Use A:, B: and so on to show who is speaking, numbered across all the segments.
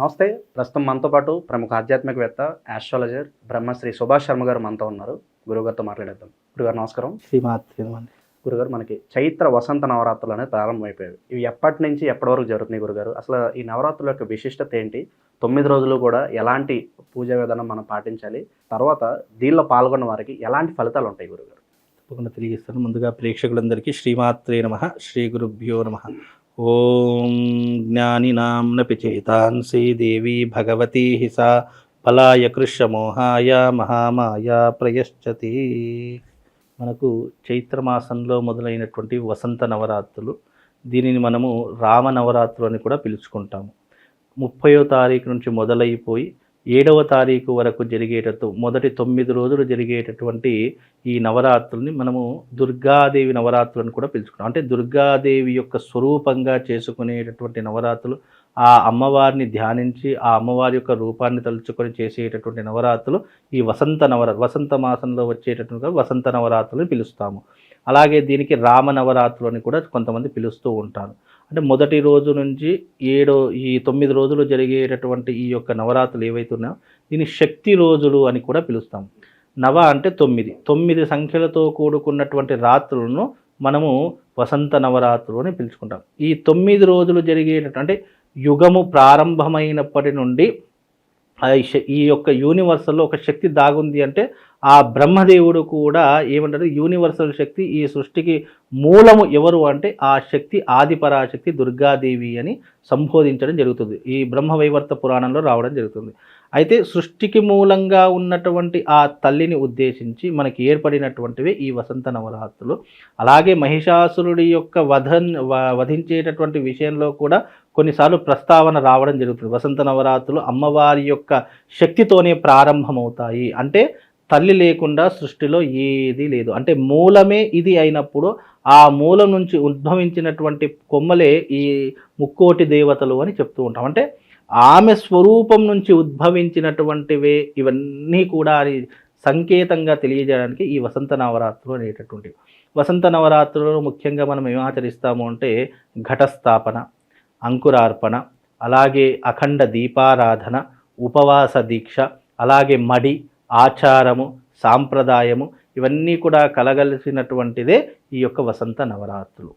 A: నమస్తే. ప్రస్తుతం మనతో పాటు ప్రముఖ ఆధ్యాత్మికవేత్త ఆస్ట్రాలజర్ బ్రహ్మశ్రీ సుభాష్ శర్మ గారు మనతో ఉన్నారు. గురుగారితో మాట్లాడేద్దాం. గురుగారు నమస్కారం.
B: శ్రీమాత్రి
A: గురుగారు మనకి చైత్ర వసంత నవరాత్రులు అనేది ప్రారంభమైపోయాయి. ఇవి ఎప్పటి నుంచి ఎప్పటి వరకు జరుగుతున్నాయి గురుగారు? అసలు ఈ నవరాత్రుల యొక్క విశిష్టత ఏంటి? తొమ్మిది రోజులు కూడా ఎలాంటి పూజా విధానం మనం పాటించాలి? తర్వాత దీనిలో పాల్గొన్న వారికి ఎలాంటి ఫలితాలు ఉంటాయి గురుగారు?
B: తప్పకుండా తెలియజేస్తాను. ముందుగా ప్రేక్షకులందరికీ శ్రీమాత్రే నమ. శ్రీ గురుభ్యో నమ. ఓం జ్ఞానినాంనపి చేతాంసి దేవి భగవతి హిసా ఫలాయ కృష్యమోహాయ మహామాయ ప్రయశ్చతి. మనకు చైత్రమాసంలో మొదలైనటువంటి వసంత నవరాత్రులు దీనిని మనము రామ నవరాత్రులు అని కూడా పిలుచుకుంటాము. ముప్పయో తారీఖు నుంచి మొదలైపోయి ఏడవ తారీఖు వరకు జరిగేటట్టు మొదటి తొమ్మిది రోజులు జరిగేటటువంటి ఈ నవరాత్రుల్ని మనము దుర్గాదేవి నవరాత్రులు అని కూడా పిలుచుకుంటాం. అంటే దుర్గాదేవి యొక్క స్వరూపంగా చేసుకునేటటువంటి నవరాత్రులు ఆ అమ్మవారిని ధ్యానించి ఆ అమ్మవారి యొక్క రూపాన్ని తలుచుకొని చేసేటటువంటి నవరాత్రులు ఈ వసంత నవర వసంత మాసంలో వచ్చేటటువంటి వసంత నవరాత్రులు పిలుస్తాము. అలాగే దీనికి రామ నవరాత్రులు అని కూడా కొంతమంది పిలుస్తూ ఉంటారు. అంటే మొదటి రోజు నుంచి ఏడో ఈ తొమ్మిది రోజులు జరిగేటటువంటి ఈ యొక్క నవరాత్రులు ఏవైతే ఉన్నాయో దీన్ని శక్తి రోజులు అని కూడా పిలుస్తాం. నవ అంటే తొమ్మిది. తొమ్మిది సంఖ్యలతో కూడుకున్నటువంటి రాత్రులను మనము వసంత నవరాత్రులు అని పిలుచుకుంటాం. ఈ తొమ్మిది రోజులు జరిగేటటువంటి అంటే యుగము ప్రారంభమైనప్పటి నుండి ఈ యొక్క యూనివర్సల్లో ఒక శక్తి దాగుంది అంటే ఆ బ్రహ్మదేవుడు కూడా ఏమంటారు యూనివర్సల్ శక్తి ఈ సృష్టికి మూలము ఎవరు అంటే ఆ శక్తి ఆదిపరాశక్తి దుర్గాదేవి అని సంబోధించడం జరుగుతుంది. ఈ బ్రహ్మవైవర్త పురాణంలో రావడం జరుగుతుంది. అయితే సృష్టికి మూలంగా ఉన్నటువంటి ఆ తల్లిని ఉద్దేశించి మనకి ఏర్పడినటువంటివి ఈ వసంత నవరాత్రులు. అలాగే మహిషాసురుడి యొక్క వధన్ వధించేటటువంటి విషయంలో కూడా కొన్నిసార్లు ప్రస్తావన రావడం జరుగుతుంది. వసంత నవరాత్రులు అమ్మవారి యొక్క శక్తితోనే ప్రారంభమవుతాయి. అంటే తల్లి లేకుండా సృష్టిలో ఏది లేదు. అంటే మూలమే ఇది అయినప్పుడు ఆ మూలం నుంచి ఉద్భవించినటువంటి కొమ్మలే ఈ ముక్కోటి దేవతలు అని చెప్తూ ఉంటాం. అంటే ఆమె స్వరూపం నుంచి ఉద్భవించినటువంటివే ఇవన్నీ కూడా అని సంకేతంగా తెలియజేయడానికి ఈ వసంత నవరాత్రులు అనేటటువంటివి. వసంత నవరాత్రులు ముఖ్యంగా మనం ఏం ఆచరిస్తాము అంటే ఘటస్థాపన అంకురార్పణ అలాగే అఖండ దీపారాధన ఉపవాస దీక్ష అలాగే మడి ఆచారము సాంప్రదాయము ఇవన్నీ కూడా కలగలిసినటువంటిదే ఈ యొక్క వసంత నవరాత్రులు.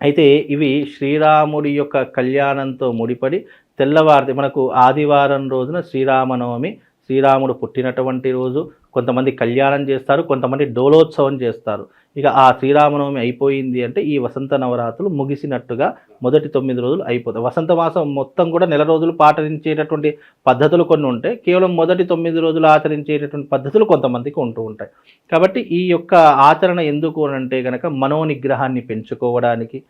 B: అయితే ఇవి శ్రీరాముడి యొక్క కళ్యాణంతో ముడిపడి తెల్లవారిది మనకు ఆదివారం రోజున శ్రీరామనవమి శ్రీరాముడు పుట్టినటువంటి రోజు కొంతమంది కళ్యాణం చేస్తారు కొంతమంది డోలోత్సవం చేస్తారు. ఇక ఆ శ్రీరామనవమి అయిపోయింది అంటే ఈ వసంత నవరాత్రులు ముగిసినట్టుగా మొదటి తొమ్మిది రోజులు అయిపోతాయి. వసంత మాసం మొత్తం కూడా నెల రోజులు పాటించేటటువంటి పద్ధతులు కొన్ని ఉంటాయి కేవలం మొదటి తొమ్మిది రోజులు ఆచరించేటటువంటి పద్ధతులు కొంతమందికి ఉంటూ ఉంటాయి. కాబట్టి ఈ యొక్క ఆచరణ ఎందుకు అని అంటే కనుక మనోనిగ్రహాన్ని పెంచుకోవడానికి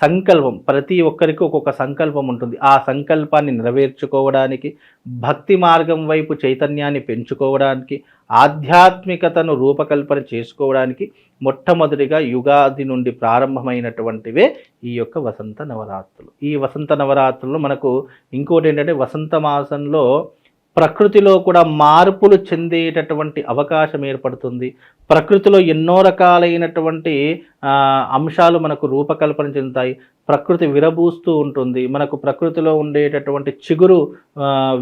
B: సంకల్పం. ప్రతి ఒక్కరికి ఒక్కొక్క సంకల్పం ఉంటుంది. ఆ సంకల్పాన్ని నెరవేర్చుకోవడానికి భక్తి మార్గం వైపు చైతన్యాన్ని పెంచుకోవడానికి ఆధ్యాత్మికతను రూపకల్పన చేసుకోవడానికి మొట్టమొదటిగా యుగాది నుండి ప్రారంభమైనటువంటివే ఈ యొక్క వసంత నవరాత్రులు. ఈ వసంత నవరాత్రులు మనకు ఇంకోటి ఏంటంటే వసంత మాసంలో ప్రకృతిలో కూడా మార్పులు చెందేటటువంటి అవకాశం ఏర్పడుతుంది. ప్రకృతిలో ఎన్నో రకాలైనటువంటి అంశాలు మనకు రూపకల్పన చెందుతాయి. ప్రకృతి విరబూస్తూ ఉంటుంది. మనకు ప్రకృతిలో ఉండేటటువంటి చిగురు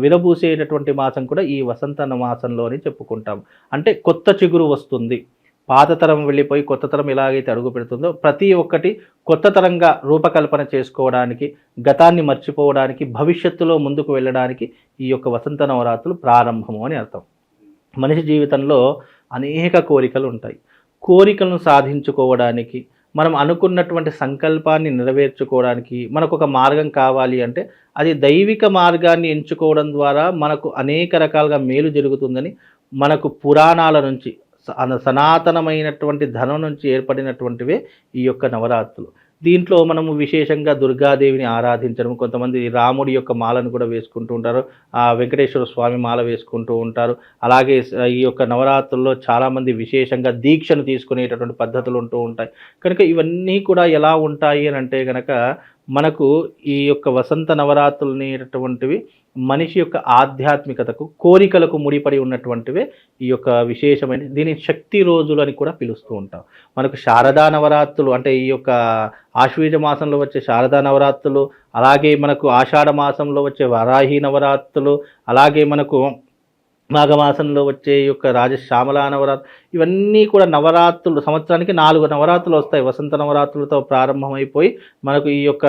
B: విరబూసేటటువంటి మాసం కూడా ఈ వసంత మాసంలోనే చెప్పుకుంటాం. అంటే కొత్త చిగురు వస్తుంది. పాత తరం వెళ్ళిపోయి కొత్త తరం ఎలాగైతే అడుగు పెడుతుందో ప్రతి ఒక్కటి కొత్త తరంగా రూపకల్పన చేసుకోవడానికి గతాన్ని మర్చిపోవడానికి భవిష్యత్తులో ముందుకు వెళ్ళడానికి ఈ యొక్క వసంత నవరాత్రులు ప్రారంభము అని అర్థం. మనిషి జీవితంలో అనేక కోరికలు ఉంటాయి. కోరికలను సాధించుకోవడానికి మనం అనుకున్నటువంటి సంకల్పాన్ని నెరవేర్చుకోవడానికి మనకు ఒక మార్గం కావాలి అంటే అది దైవిక మార్గాన్ని ఎంచుకోవడం ద్వారా మనకు అనేక రకాలుగా మేలు జరుగుతుందని మనకు పురాణాల నుంచి సనాతనమైనటువంటి ధనం నుంచి ఏర్పడినటువంటివే ఈ యొక్క నవరాత్రులు. దీంట్లో మనము విశేషంగా దుర్గాదేవిని ఆరాధించడం కొంతమంది రాముడి యొక్క మాలను కూడా వేసుకుంటూ ఉంటారు ఆ వెంకటేశ్వర స్వామి మాల వేసుకుంటూ ఉంటారు. అలాగే ఈ యొక్క నవరాత్రుల్లో చాలామంది విశేషంగా దీక్షను తీసుకునేటటువంటి పద్ధతులు ఉంటూ ఉంటాయి. కనుక ఇవన్నీ కూడా ఎలా ఉంటాయి అని అంటే కనుక మనకు ఈ యొక్క వసంత నవరాత్రులు అనేటటువంటివి మనిషి యొక్క ఆధ్యాత్మికతకు కోరికలకు ముడిపడి ఉన్నటువంటివే ఈ యొక్క విశేషమైన దీని శక్తి రోజులు అని కూడా పిలుస్తూ ఉంటాం. మనకు శారదా నవరాత్రులు అంటే ఈ యొక్క ఆశ్వీజ మాసంలో వచ్చే శారదా నవరాత్రులు అలాగే మనకు ఆషాఢ మాసంలో వచ్చే వరాహి నవరాత్రులు అలాగే మనకు మాఘమాసంలో వచ్చే ఈ యొక్క రాజశ్యామల నవరాత్రి ఇవన్నీ కూడా నవరాత్రులు. సంవత్సరానికి నాలుగు నవరాత్రులు వస్తాయి. వసంత నవరాత్రులతో ప్రారంభమైపోయి మనకు ఈ యొక్క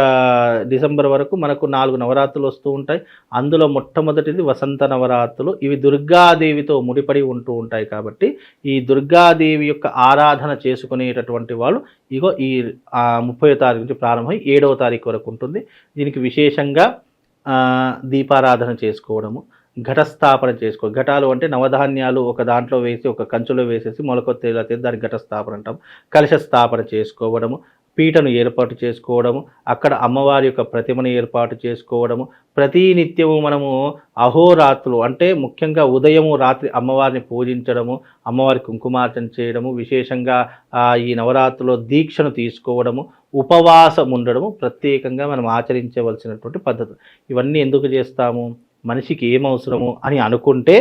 B: డిసెంబర్ వరకు మనకు నాలుగు నవరాత్రులు వస్తూ ఉంటాయి. అందులో మొట్టమొదటిది వసంత నవరాత్రులు. ఇవి దుర్గాదేవితో ముడిపడి ఉంటూ ఉంటాయి కాబట్టి ఈ దుర్గాదేవి యొక్క ఆరాధన చేసుకునేటటువంటి వాళ్ళు ఇగో ఈ ముప్పై తారీఖు నుంచి ప్రారంభమై ఏడవ తారీఖు వరకు ఉంటుంది. దీనికి విశేషంగా దీపారాధన చేసుకోవడము. ఘటస్థాపన చేసుకో ఘటాలు అంటే నవధాన్యాలు ఒక దాంట్లో వేసి ఒక కంచులో వేసేసి మొలకొత్తేలా తీసి దాన్ని ఘటస్థాపన అంటాం. కలశ స్థాపన చేసుకోవడము పీటను ఏర్పాటు చేసుకోవడము అక్కడ అమ్మవారి యొక్క ప్రతిమను ఏర్పాటు చేసుకోవడము ప్రతి నిత్యము మనము అహోరాత్రులు అంటే ముఖ్యంగా ఉదయము రాత్రి అమ్మవారిని పూజించడము అమ్మవారి కుంకుమార్చన చేయడము విశేషంగా ఈ నవరాత్రిలో దీక్షను తీసుకోవడము ఉపవాసం ఉండడము ప్రత్యేకంగా మనం ఆచరించవలసినటువంటి పద్ధతులు. ఇవన్నీ ఎందుకు చేస్తాము? మనిషికి ఏం అవసరము అని అనుకుంటే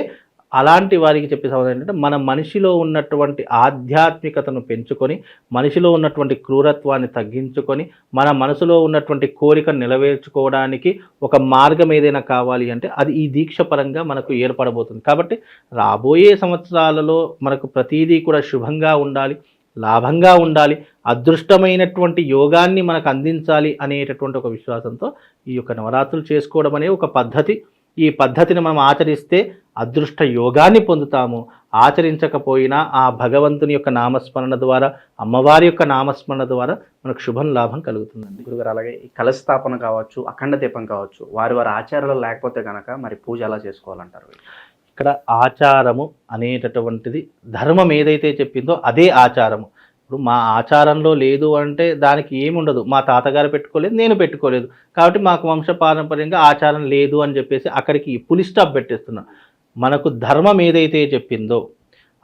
B: అలాంటి వారికి చెప్పే సమాధానం ఏంటంటే మన మనిషిలో ఉన్నటువంటి ఆధ్యాత్మికతను పెంచుకొని మనిషిలో ఉన్నటువంటి క్రూరత్వాన్ని తగ్గించుకొని మన మనసులో ఉన్నటువంటి కోరిక నెరవేర్చుకోవడానికి ఒక మార్గం ఏదైనా కావాలి అంటే అది ఈ దీక్ష పరంగా మనకు ఏర్పడబోతుంది. కాబట్టి రాబోయే సంవత్సరాలలో మనకు ప్రతిదీ కూడా శుభంగా ఉండాలి లాభంగా ఉండాలి అదృష్టమైనటువంటి యోగాన్ని మనకు అందించాలి అనేటటువంటి ఒక విశ్వాసంతో ఈ యొక్క నవరాత్రులు చేసుకోవడం అనే ఒక పద్ధతి ఈ పద్ధతిని మనం ఆచరిస్తే అదృష్ట యోగాన్ని పొందుతాము. ఆచరించకపోయినా ఆ భగవంతుని యొక్క నామస్మరణ ద్వారా అమ్మవారి యొక్క నామస్మరణ ద్వారా మనకు శుభం లాభం కలుగుతుందండి.
A: గురుగారు అలాగే ఈ కలశ స్థాపన కావచ్చు అఖండ దీపం కావచ్చు వారి వారి ఆచారాలు లేకపోతే కనుక మరి పూజ ఎలా చేసుకోవాలంటారు?
B: ఇక్కడ ఆచారము అనేటటువంటిది ధర్మం ఏదైతే చెప్పిందో అదే ఆచారము. ఇప్పుడు మా ఆచారంలో లేదు అంటే దానికి ఏముండదు. మా తాతగారు పెట్టుకోలేదు నేను పెట్టుకోలేదు. కాబట్టి మాకు వంశ పారంపర్యంగా ఆచారం లేదు అని చెప్పేసి అక్కడికి పులి స్టాప్ పెట్టేస్తున్నాం. మనకు ధర్మం ఏదైతే చెప్పిందో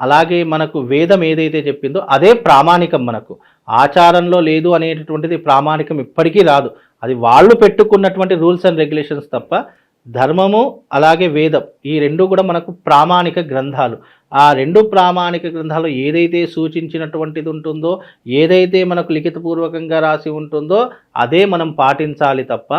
B: అలాగే మనకు వేదం ఏదైతే చెప్పిందో అదే ప్రామాణికం మనకు. ఆచారంలో లేదు అనేటటువంటిది ప్రామాణికం ఇప్పటికీ రాదు. అది వాళ్ళు పెట్టుకున్నటువంటి రూల్స్ అండ్ రెగ్యులేషన్స్ తప్ప ధర్మము అలాగే వేదం ఈ రెండు కూడా మనకు ప్రామాణిక గ్రంథాలు. ఆ రెండు ప్రామాణిక గ్రంథాలు ఏదైతే సూచించినటువంటిది ఉంటుందో ఏదైతే మనకు లిఖితపూర్వకంగా రాసి ఉంటుందో అదే మనం పాటించాలి తప్ప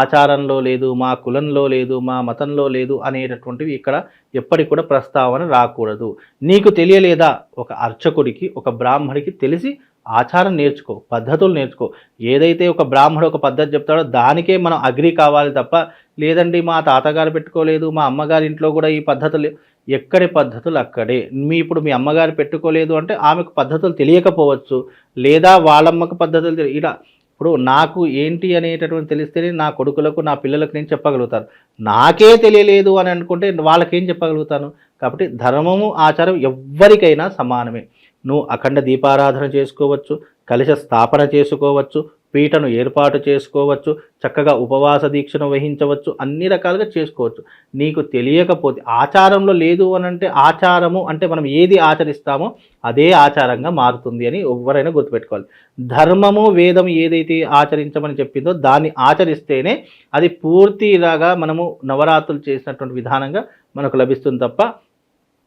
B: ఆచారంలో లేదు మా కులంలో లేదు మా మతంలో లేదు అనేటటువంటివి ఇక్కడ ఎప్పటికి కూడా ప్రస్తావన రాకూడదు. నీకు తెలియలేదా? ఒక అర్చకుడికి ఒక బ్రాహ్మడికి తెలిసి ఆచారం నేర్చుకో పద్ధతులు నేర్చుకో. ఏదైతే ఒక బ్రాహ్మడు ఒక పద్ధతి చెప్తాడో దానికే మనం అగ్రి కావాలి తప్ప లేదండి మా తాతగారు పెట్టుకోలేదు మా అమ్మగారి ఇంట్లో కూడా ఈ పద్ధతులు ఎక్కడి పద్ధతులు అక్కడే. మీ ఇప్పుడు మీ అమ్మగారు పెట్టుకోలేదు అంటే ఆమెకు పద్ధతులు తెలియకపోవచ్చు లేదా వాళ్ళమ్మకు పద్ధతులు తెలియ ఇలా ఇప్పుడు నాకు ఏంటి అనేటటువంటి తెలిస్తేనే నా కొడుకులకు నా పిల్లలకు నేను చెప్పగలుగుతాను. నాకే తెలియలేదు అని అనుకుంటే వాళ్ళకేం చెప్పగలుగుతాను? కాబట్టి ధర్మము ఆచారం ఎవ్వరికైనా సమానమే. నువ్వు అఖండ దీపారాధన చేసుకోవచ్చు కలశ స్థాపన చేసుకోవచ్చు పీటను ఏర్పాటు చేసుకోవచ్చు చక్కగా ఉపవాస దీక్షను వహించవచ్చు అన్ని రకాలుగా చేసుకోవచ్చు. నీకు తెలియకపోతే ఆచారంలో లేదు అని అంటే ఆచారము అంటే మనం ఏది ఆచరిస్తామో అదే ఆచారంగా మారుతుంది అని ఎవరైనా గుర్తుపెట్టుకోవాలి. ధర్మము వేదం ఏదైతే ఆచరించమని చెప్పిందో దాన్ని ఆచరిస్తేనే అది పూర్తిలాగా మనము నవరాత్రులు చేసినటువంటి విధానంగా మనకు లభిస్తుంది తప్ప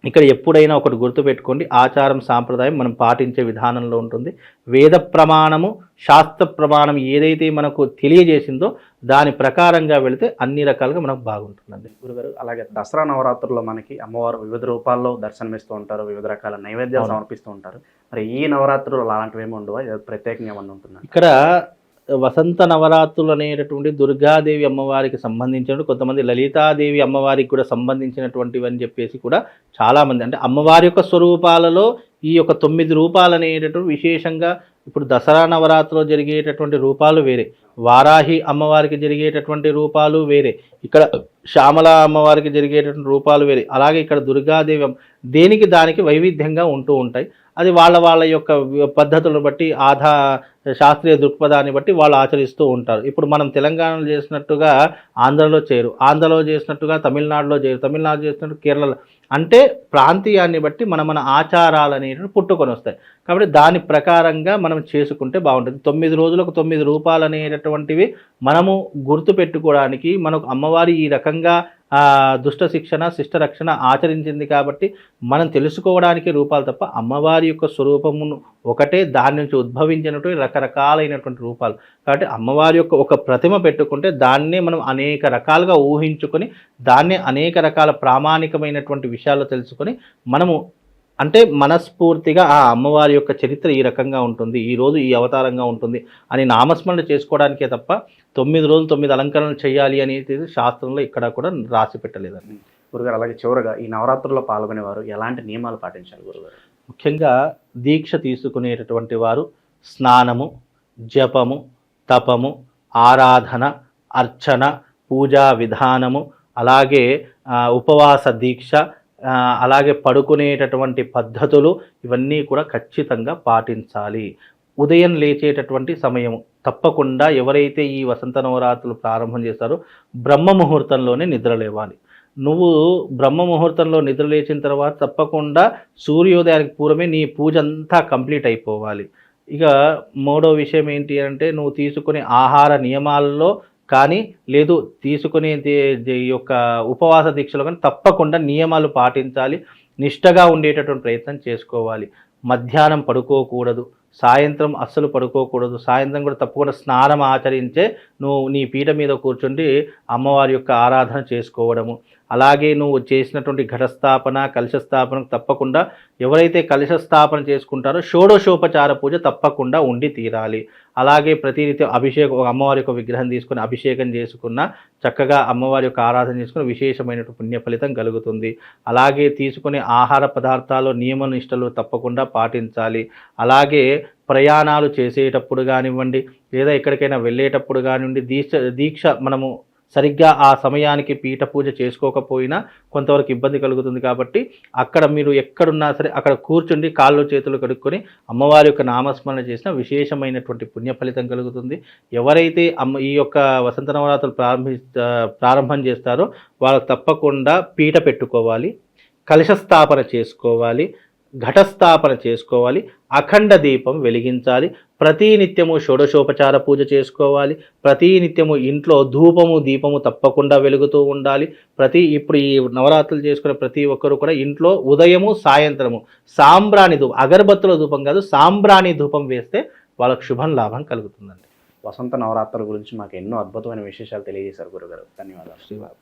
B: ఇక్కడ ఎప్పుడైనా ఒకటి గుర్తుపెట్టుకోండి ఆచారం సాంప్రదాయం మనం పాటించే విధానంలో ఉంటుంది. వేద ప్రమాణము శాస్త్ర ప్రమాణం ఏదైతే మనకు తెలియజేసిందో దాని ప్రకారంగా వెళితే అన్ని రకాలుగా మనకు బాగుంటుందండి.
A: గురుగారు అలాగే దసరా నవరాత్రుల్లో మనకి అమ్మవారు వివిధ రూపాల్లో దర్శనమిస్తూ ఉంటారు వివిధ రకాల నైవేద్యాలు. సమర్పిస్తూ ఉంటారు. మరి ఈ నవరాత్రులు అలాంటివి ఏమి ఉండవా ప్రత్యేకంగా ఏమన్నా ఉంటుందా?
B: ఇక్కడ వసంత నవరాత్రులు అనేటటువంటి దుర్గాదేవి అమ్మవారికి సంబంధించిన కొంతమంది లలితాదేవి అమ్మవారికి కూడా సంబంధించినటువంటివి అని చెప్పేసి కూడా చాలామంది అంటే అమ్మవారి యొక్క స్వరూపాలలో ఈ యొక్క తొమ్మిది రూపాలు అనేటటువంటి విశేషంగా ఇప్పుడు దసరా నవరాత్రిలో జరిగేటటువంటి రూపాలు వేరే వారాహి అమ్మవారికి జరిగేటటువంటి రూపాలు వేరే ఇక్కడ శ్యామల అమ్మవారికి జరిగేటటువంటి రూపాలు వేరే అలాగే ఇక్కడ దుర్గాదేవి దేనికి దానికి వైవిధ్యంగా ఉంటూ ఉంటాయి. అది వాళ్ళ వాళ్ళ యొక్క పద్ధతులను బట్టి ఆధా శాస్త్రీయ దృక్పథాన్ని బట్టి వాళ్ళు ఆచరిస్తూ ఉంటారు. ఇప్పుడు మనం తెలంగాణలో చేసినట్టుగా ఆంధ్రలో చేయరు ఆంధ్రలో చేసినట్టుగా తమిళనాడులో చేయరు తమిళనాడు చేసినట్టు కేరళలో. అంటే ప్రాంతీయాన్ని బట్టి మన మన ఆచారాలు అనేవి పుట్టుకొని వస్తాయి. కాబట్టి దాని ప్రకారంగా మనం చేసుకుంటే బాగుంటుంది. తొమ్మిది రోజులకు తొమ్మిది రూపాలు అనేటటువంటివి మనము గుర్తుపెట్టుకోవడానికి మనకు అమ్మవారి ఈ రకంగా దుష్ట శిక్షణ శిష్ట రక్షణ ఆచరించింది కాబట్టి మనం తెలుసుకోవడానికి రూపాలు తప్ప అమ్మవారి యొక్క స్వరూపమును ఒకటే దాని నుంచి ఉద్భవించినటువంటి రకరకాలైనటువంటి రూపాలు. కాబట్టి అమ్మవారి యొక్క ఒక ప్రతిమ పెట్టుకుంటే దాన్నే మనం అనేక రకాలుగా ఊహించుకొని దాన్నే అనేక రకాల ప్రామాణికమైనటువంటి విషయాలు తెలుసుకొని మనము అంటే మనస్ఫూర్తిగా ఆ అమ్మవారి యొక్క చరిత్ర ఈ రకంగా ఉంటుంది ఈ రోజు ఈ అవతారంగా ఉంటుంది అని నామస్మరణ చేసుకోవడానికే తప్ప తొమ్మిది రోజులు తొమ్మిది అలంకరణలు చేయాలి అనేది శాస్త్రంలో ఇక్కడ కూడా రాసి పెట్టలేదండి.
A: గురుగారు అలాగే చివరగా ఈ నవరాత్రుల్లో పాల్గొనేవారు ఎలాంటి నియమాలు పాటించాలి గురుగారు?
B: ముఖ్యంగా దీక్ష తీసుకునేటటువంటి వారు స్నానము జపము తపము ఆరాధన అర్చన పూజా విధానము అలాగే ఉపవాస దీక్ష అలాగే పడుకునేటటువంటి పద్ధతులు ఇవన్నీ కూడా ఖచ్చితంగా పాటించాలి. ఉదయం లేచేటటువంటి సమయం తప్పకుండా ఎవరైతే ఈ వసంత నవరాత్రులు ప్రారంభం చేస్తారో బ్రహ్మ ముహూర్తంలోనే నిద్ర లేవాలి. నువ్వు బ్రహ్మ ముహూర్తంలో నిద్ర లేచిన తర్వాత తప్పకుండా సూర్యోదయానికి పూర్వమే నీ పూజ అంతా కంప్లీట్ అయిపోవాలి. ఇక మూడో విషయం ఏంటి అంటే నువ్వు తీసుకునే ఆహార నియమాల్లో కానీ లేదు తీసుకునే ఈ యొక్క ఉపవాస దీక్షలో కానీ తప్పకుండా నియమాలు పాటించాలి నిష్టగా ఉండేటటువంటి ప్రయత్నం చేసుకోవాలి. మధ్యాహ్నం పడుకోకూడదు సాయంత్రం అస్సలు పడుకోకూడదు సాయంత్రం కూడా తప్పకుండా స్నానం ఆచరించే నువ్వు నీ పీట మీద కూర్చుండి అమ్మవారి యొక్క ఆరాధన చేసుకోవడము. అలాగే నువ్వు చేసినటువంటి ఘటస్థాపన కలశస్థాపన తప్పకుండా ఎవరైతే కలశస్థాపన చేసుకుంటారో షోడశోపచార పూజ తప్పకుండా ఉండి తీరాలి. అలాగే ప్రతినిత్యం అభిషేకం అమ్మవారి యొక్క విగ్రహం తీసుకుని అభిషేకం చేసుకున్న చక్కగా అమ్మవారి యొక్క ఆరాధన చేసుకుని విశేషమైన పుణ్య ఫలితం కలుగుతుంది. అలాగే తీసుకునే ఆహార పదార్థాలు నియమ నిష్టలు తప్పకుండా పాటించాలి. అలాగే ప్రయాణాలు చేసేటప్పుడు కానివ్వండి లేదా ఎక్కడికైనా వెళ్ళేటప్పుడు కానివ్వండి దీక్ష దీక్ష మనము సరిగ్గా ఆ సమయానికి పీఠ పూజ చేసుకోకపోయినా కొంతవరకు ఇబ్బంది కలుగుతుంది కాబట్టి అక్కడ మీరు ఎక్కడున్నా సరే అక్కడ కూర్చుండి కాళ్ళు చేతులు కడుక్కొని అమ్మవారి యొక్క నామస్మరణ చేసిన విశేషమైనటువంటి పుణ్య ఫలితం కలుగుతుంది. ఎవరైతే అమ్మ ఈ యొక్క వసంత నవరాత్రులు ప్రారంభి ప్రారంభం చేస్తారో వాళ్ళు తప్పకుండా పీట పెట్టుకోవాలి కలశ స్థాపన చేసుకోవాలి ఘటస్థాపన చేసుకోవాలి అఖండ దీపం వెలిగించాలి ప్రతి నిత్యము షోడశోపచార పూజ చేసుకోవాలి ప్రతి నిత్యము ఇంట్లో ధూపము దీపము తప్పకుండా వెలుగుతూ ఉండాలి ప్రతి ఇప్పుడు ఈ నవరాత్రులు చేసుకునే ప్రతి ఒక్కరు కూడా ఇంట్లో ఉదయము సాయంత్రము సాంబ్రాణి ధూపం అగరబత్తుల ధూపం కాదు సాంబ్రాణి ధూపం వేస్తే వాళ్ళకు శుభం లాభం కలుగుతుందండి.
A: వసంత నవరాత్రుల గురించి మాకు ఎన్నో అద్భుతమైన విశేషాలు తెలియజేశారు గురుగారు. ధన్యవాదాలు.
B: శ్రీవారు